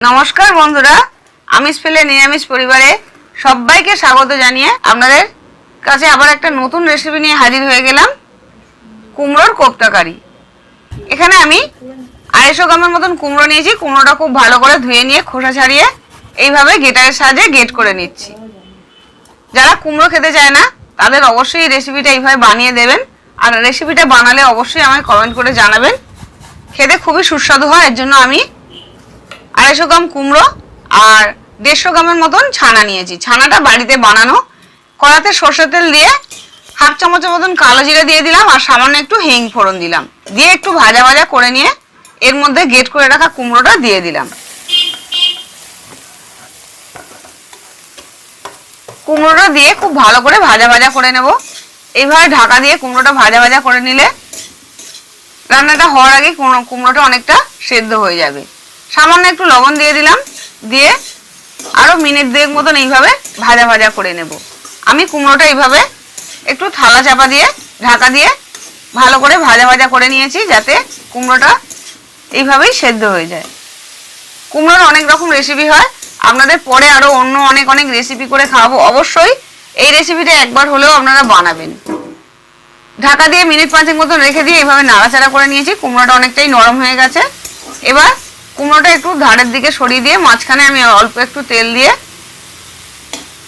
নমস্কার বন্ধুরা আমিষ পেলে নিরামিষ পরিবারে সবাইকে স্বাগত জানিয়ে আপনাদের কাছে আবার একটা নতুন রেসিপি নিয়ে হাজির হয়ে গেলাম, কুমড়োর কোপ্তাকারি এখানে আমি আড়াইশো গ্রামের মতন কুমড়ো নিয়েছি, কুমড়োটা খুব ভালো করে ধুয়ে নিয়ে খোসা ছাড়িয়ে এইভাবে গেটারের সাহায্যে গেট করে নিচ্ছি। যারা কুমড়ো খেতে চায় না, তাদের অবশ্যই রেসিপিটা এইভাবে বানিয়ে দেবেন। আর রেসিপিটা বানালে অবশ্যই আমায় কমেন্ট করে জানাবেন। খেতে খুবই সুস্বাদু হয়, এর জন্য আমি আড়াইশো গ্রাম কুমড়ো আর দেড়শো গ্রামের মতন ছানা নিয়েছি। ছানাটা বাড়িতে বানানো। কড়াতে সর্ষের তেল দিয়ে হাফ চামচের মতন কালো জিরে দিয়ে দিলাম আর সামান্য একটু হিং ফোড়ন দিলাম। দিয়ে একটু ভাজা ভাজা করে নিয়ে এর মধ্যে গেট করে রাখা কুমড়োটা দিয়ে দিলাম। কুমড়োটা দিয়ে খুব ভালো করে ভাজা ভাজা করে নেব। এইভাবে ঢাকা দিয়ে কুমড়োটা ভাজা ভাজা করে নিলে রান্নাটা হওয়ার আগে কুমড়ো- কুমড়োটা অনেকটা সেদ্ধ হয়ে যাবে। সামান্য একটু লবণ দিয়ে দিলাম। দিয়ে আরও মিনিট দুয়েক মতন এইভাবে ভাজা ভাজা করে নেব। আমি কুমড়োটা এইভাবে একটু থালা চাপা দিয়ে, ঢাকা দিয়ে ভালো করে ভাজা ভাজা করে নিয়েছি যাতে কুমড়োটা এইভাবেই সেদ্ধ হয়ে যায়। কুমড়োর অনেক রকম রেসিপি হয়। আপনাদের পরে আরও অন্য অনেক অনেক রেসিপি করে খাওয়াবো। অবশ্যই এই রেসিপিটা একবার হলেও আপনারা বানাবেন। ঢাকা দিয়ে মিনিট পাঁচেক মতন রেখে দিয়ে এইভাবে নাড়াচাড়া করে নিয়েছি। কুমড়োটা অনেকটাই নরম হয়ে গেছে। এবার কুমড়োটা একটু ধারের দিকে সরিয়ে দিয়ে মাঝখানে আমি অল্প একটু তেল দিয়ে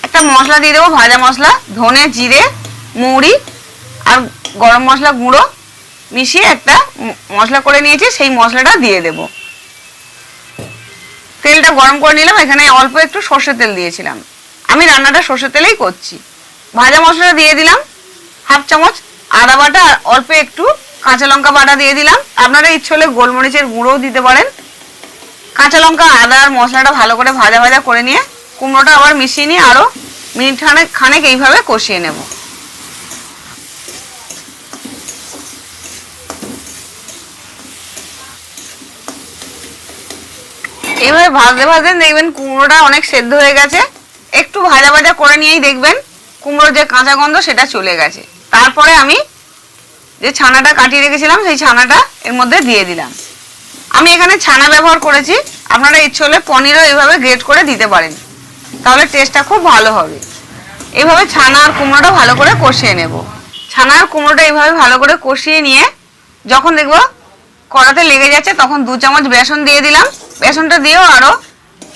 একটা মশলা দিয়ে দেবো, ভাজা মশলা, ধনে, জিরে, মৌরি আর গরম মশলা গুঁড়ো মিশিয়ে একটা মশলা করে নিয়েছি, সেই মশলাটা দিয়ে দেব। তেলটা গরম করে নিলাম, এখানে অল্প একটু সর্ষের তেল দিয়েছিলাম। আমি রান্নাটা সর্ষের তেলেই করছি। ভাজা মশলা দিয়ে দিলাম, হাফ চামচ আদা বাটা অল্প একটু কাঁচা লঙ্কা বাটা দিয়ে দিলাম। আপনারা ইচ্ছে হলে গোলমরিচের গুঁড়োও দিতে পারেন। কাঁচা লঙ্কা, আদা আর মশলাটা ভালো করে ভাজা ভাজা করে নিয়ে, কুমড়োটা আবার মিশিয়ে নিয়ে আরও মিনিট খানেক খানেক এইভাবে কষিয়ে নেব। এইভাবে ভাজতে ভাজতে দেখবেন কুমড়োটা অনেক সেদ্ধ হয়ে গেছে। একটু ভাজা ভাজা করে নিয়েই দেখবেন কুমড়োর যে কাঁচা গন্ধ সেটা চলে গেছে। তারপরে আমি যে ছানাটা কাটিয়ে রেখেছিলাম, সেই ছানাটা এর মধ্যে দিয়ে দিলাম। আমি এখানে ছানা ব্যবহার করেছি। আপনারা ইচ্ছে হলে পনিরও এইভাবে গ্রেট করে দিতে পারেন। তাহলে টেস্টটা খুব ভালো হবে। এইভাবে ছানা আর কুমড়োটা ভালো করে কষিয়ে নেব। ছানা আর কুমড়োটা এইভাবে ভালো করে কষিয়ে নিয়ে যখন দেখব কড়াতে লেগে যাচ্ছে, তখন দু চামচ বেসন দিয়ে দিলাম। বেসনটা দিয়েও আরও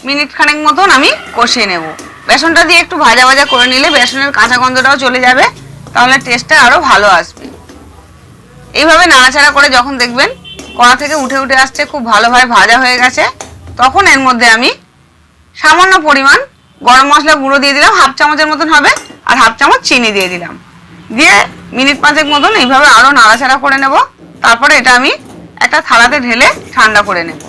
মিনিট খানেক মতন আমি কষিয়ে নেব। বেসনটা দিয়ে একটু ভাজা ভাজা করে নিলে বেসনের কাঁচা গন্ধটাও চলে যাবে। তাহলে টেস্টটা আরও ভালো আসবে। এইভাবে নাড়াচাড়া করে যখন দেখবেন কড়া থেকে উঠে উঠে আসছে, খুব ভালোভাবে ভাজা হয়ে গেছে। তখন এর মধ্যে আমি সামান্য পরিমাণ গরম মশলা গুঁড়ো দিয়ে দিলাম, হাফ চামচের মতন হবে, আর হাফ চামচ চিনি দিয়ে দিলাম। দিয়ে মিনিট পাঁচেক মতন এইভাবে আরও নাড়াচাড়া করে নেব। তারপরে এটা আমি একটা থালাতে ঢেলে ঠান্ডা করে নেব।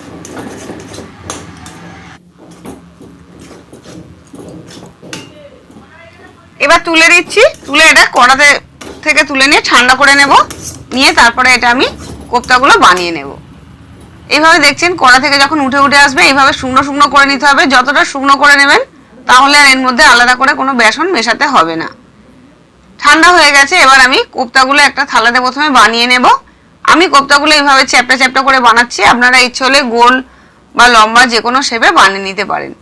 এবার তুলে দিচ্ছি, তুলে এটা কড়াতে থেকে তুলে নিয়ে ঠান্ডা করে নেব। নিয়ে তারপরে এটা আমি কোপ্তাগুলো বানিয়ে নেব। এইভাবে দেখছেন, কড়া থেকে যখন উঠে উঠে আসবে এইভাবে শুকনো শুকনো করে নিতে হবে। যতটা শুকনো করে নেবেন, তাহলে আর এর মধ্যে আলাদা করে কোনো বেসন মেশাতে হবে না। ঠান্ডা হয়ে গেছে, এবার আমি কোপ্তাগুলো একটা থালাতে প্রথমে বানিয়ে নেব। আমি কোপ্তাগুলো এইভাবে চ্যাপটা চ্যাপটা করে বানাচ্ছি। আপনারা ইচ্ছে হলে গোল বা লম্বা যে কোনো শেপে বানিয়ে নিতে পারেন।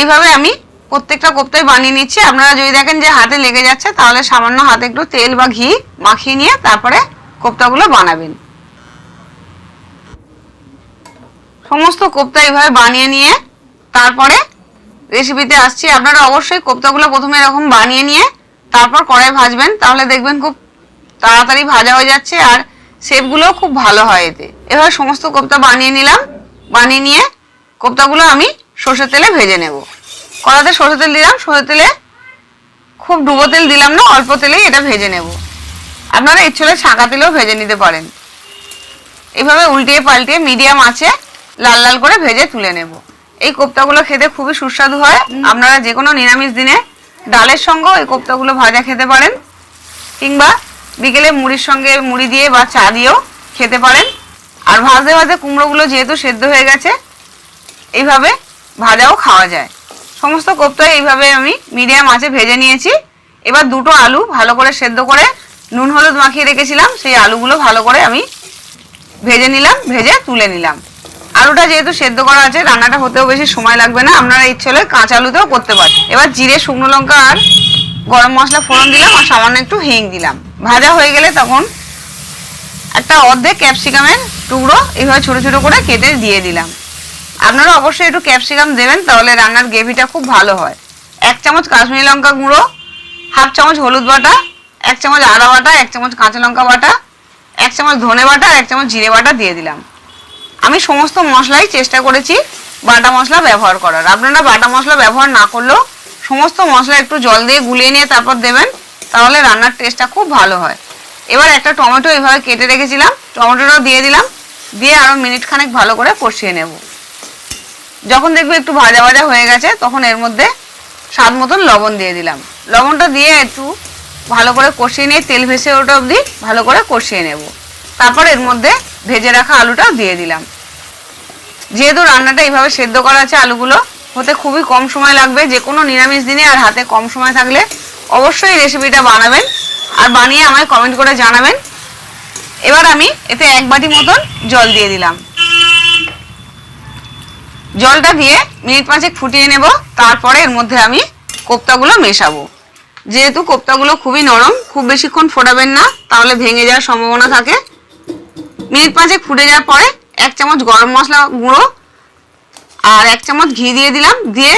এইভাবে আমি প্রত্যেকটা কোপ্তাই বানিয়ে নিচ্ছি। আপনারা যদি দেখেন যে হাতে লেগে যাচ্ছে, তাহলে সামান্য হাতে একটু তেল বা ঘি মাখিয়ে নিয়ে তারপরে কোপ্তাগুলো বানাবেন। সমস্ত কোপ্তা এইভাবে বানিয়ে নিয়ে তারপরে রেসিপিতে আসছি। আপনারা অবশ্যই কোপ্তাগুলো প্রথমে এরকম বানিয়ে নিয়ে তারপর কড়াই ভাজবেন। তাহলে দেখবেন খুব তাড়াতাড়ি ভাজা হয়ে যাচ্ছে আর শেপগুলোও খুব ভালো হয় এতে। এভাবে সমস্ত কোপ্তা বানিয়ে নিলাম। বানিয়ে নিয়ে কোপ্তাগুলো আমি সর্ষের তেলে ভেজে নেব। কড়াতে সর্ষের তেল দিলাম। সর্ষের তেলে খুব ডুবো তেল দিলাম না, অল্প তেলেই এটা ভেজে নেব। আপনারা ইচ্ছে হলে ছাঁকা তেলেও ভেজে নিতে পারেন। এভাবে উল্টিয়ে পাল্টিয়ে মিডিয়াম আছে লাল লাল করে ভেজে তুলে নেব। এই কোপ্তাগুলো খেতে খুবই সুস্বাদু হয়। আপনারা যে কোনো নিরামিষ দিনে ডালের সঙ্গেও এই কোপ্তাগুলো ভাজা খেতে পারেন কিংবা বিকেলে মুড়ির সঙ্গে মুড়ি দিয়ে বা চা দিয়েও খেতে পারেন। আর ভাজতে ভাজতে কুমড়োগুলো যেহেতু সেদ্ধ হয়ে গেছে এইভাবে ভাজাও খাওয়া যায়। সমস্ত কোপ্তা এইভাবে আমি মিডিয়াম আঁচে ভেজে নিয়েছি। এবার দুটো আলু ভালো করে সেদ্ধ করে নুন হলুদ মাখিয়ে রেখেছিলাম, সেই আলুগুলো ভালো করে আমি ভেজে নিলাম, ভেজে তুলে নিলাম। আলুটা যেহেতু সেদ্ধ করা আছে, রান্নাটা হতেও বেশি সময় লাগবে না, আপনারা ইচ্ছে হলে কাঁচা আলুতেও করতে পারেন। এবার জিরে, শুকনো লঙ্কা আর গরম মশলা ফোড়ন দিলাম আর সামান্য একটু হিং দিলাম। ভাজা হয়ে গেলে তখন একটা অর্ধেক ক্যাপসিকামের টুকরো এইভাবে ছোট ছোট করে কেটে দিয়ে দিলাম। আপনারা অবশ্যই একটু ক্যাপসিকাম দেবেন, তাহলে রান্নার গ্রেভিটা খুব ভালো হয়। এক চামচ কাশ্মীরি লঙ্কা গুঁড়ো, হাফ চামচ হলুদ বাটা এক চামচ আদা বাটা, এক চামচ কাঁচা লঙ্কা বাটা, এক চামচ ধনে বাটা এক চামচ জিরে বাটা দিয়ে দিলাম। আমি সমস্ত মশলাই চেষ্টা করেছি বাটা মশলা ব্যবহার করার। আপনারা বাটা মশলা ব্যবহার না করলেও সমস্ত মশলা একটু জল দিয়ে গুলিয়ে নিয়ে তারপর দেবেন, তাহলে রান্নার টেস্টটা খুব ভালো হয়। এবার একটা টমেটো এইভাবে কেটে রেখেছিলাম, টমেটোটাও দিয়ে দিলাম, দিয়ে আরও মিনিট খানেক ভালো করে কষিয়ে নেব। যখন দেখবে একটু ভাজা ভাজা হয়ে গেছে, তখন এর মধ্যে স্বাদ মতন লবণ দিয়ে দিলাম। লবণটা দিয়ে একটু ভালো করে কষিয়ে নিয়ে, তেল ভেসে ওটা অবধি ভালো করে কষিয়ে নেব। তারপর এর মধ্যে ভেজে রাখা আলুটাও দিয়ে দিলাম। যেহেতু রান্নাটা এইভাবে সেদ্ধ করা আছে আলুগুলো, হতে খুবই কম সময় লাগবে। যে কোনো নিরামিষ দিনে আর হাতে কম সময় থাকলে অবশ্যই রেসিপিটা বানাবেন আর বানিয়ে আমায় কমেন্ট করে জানাবেন। এবার আমি এতে এক বাটি মতন জল দিয়ে দিলাম। জলটা দিয়ে মিনিট পাঁচেক ফুটিয়ে নেব। তারপরে এর মধ্যে আমি কোপ্তাগুলো মেশাবো। যেহেতু কোপ্তাগুলো খুবই নরম, খুব বেশিক্ষণ ফোটাবেন না, তাহলে ভেঙে যাওয়ার সম্ভাবনা থাকে। মিনিট পাঁচেক ফুটে যাওয়ার পরে এক চামচ গরম মশলা গুঁড়ো আর এক চামচ ঘি দিয়ে দিলাম, দিয়ে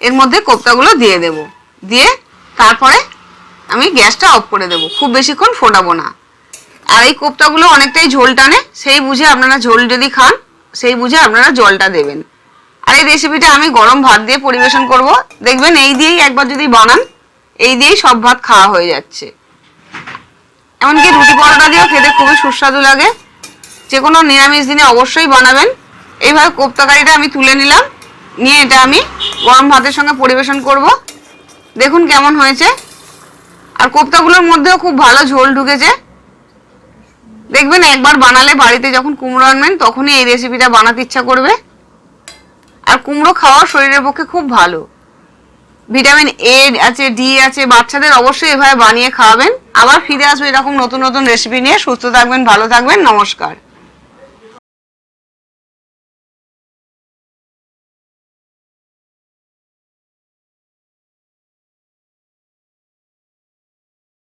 এর মধ্যে কোপ্তাগুলো দিয়ে দেব। দিয়ে তারপরে আমি গ্যাসটা অফ করে দেব, খুব বেশিক্ষণ ফোটাবো না। আর এই কোপ্তাগুলো অনেকটাই ঝোল টানে, সেই বুঝে আপনারা ঝোল যদি খান, সেই বুঝে আপনারা জলটা দেবেন। আর এই রেসিপিটা আমি গরম ভাত দিয়ে পরিবেশন করব। দেখবেন এই দিয়েই একবার যদি বানান এই দিয়েই সব ভাত খাওয়া হয়ে যাচ্ছে। এমনকি রুটি পরোটা দিয়েও খেতে খুবই সুস্বাদু লাগে। যে কোনো নিরামিষ দিনে অবশ্যই বানাবেন। এইভাবে কোপ্তা কারিটা আমি তুলে নিলাম। নিয়ে এটা আমি গরম ভাতের সঙ্গে পরিবেশন করব। দেখুন কেমন হয়েছে। আর কোপ্তাগুলোর মধ্যেও খুব ভালো ঝোল ঢুকেছে। দেখবেন একবার বানালে বাড়িতে যখন কুমড়ো আনবেন, তখনই এই রেসিপিটা বানাতে ইচ্ছা করবে। আর কুমড়ো খাওয়া শরীরের পক্ষে খুব ভালো। ভিটামিন এ আছে ডি আছে, বাচ্চাদের অবশ্যই এভাবে বানিয়ে খাওয়াবেন। আবার ফিরে আসবে এরকম নতুন নতুন রেসিপি নিয়ে। সুস্থ থাকবেন, ভালো থাকবেন, নমস্কার।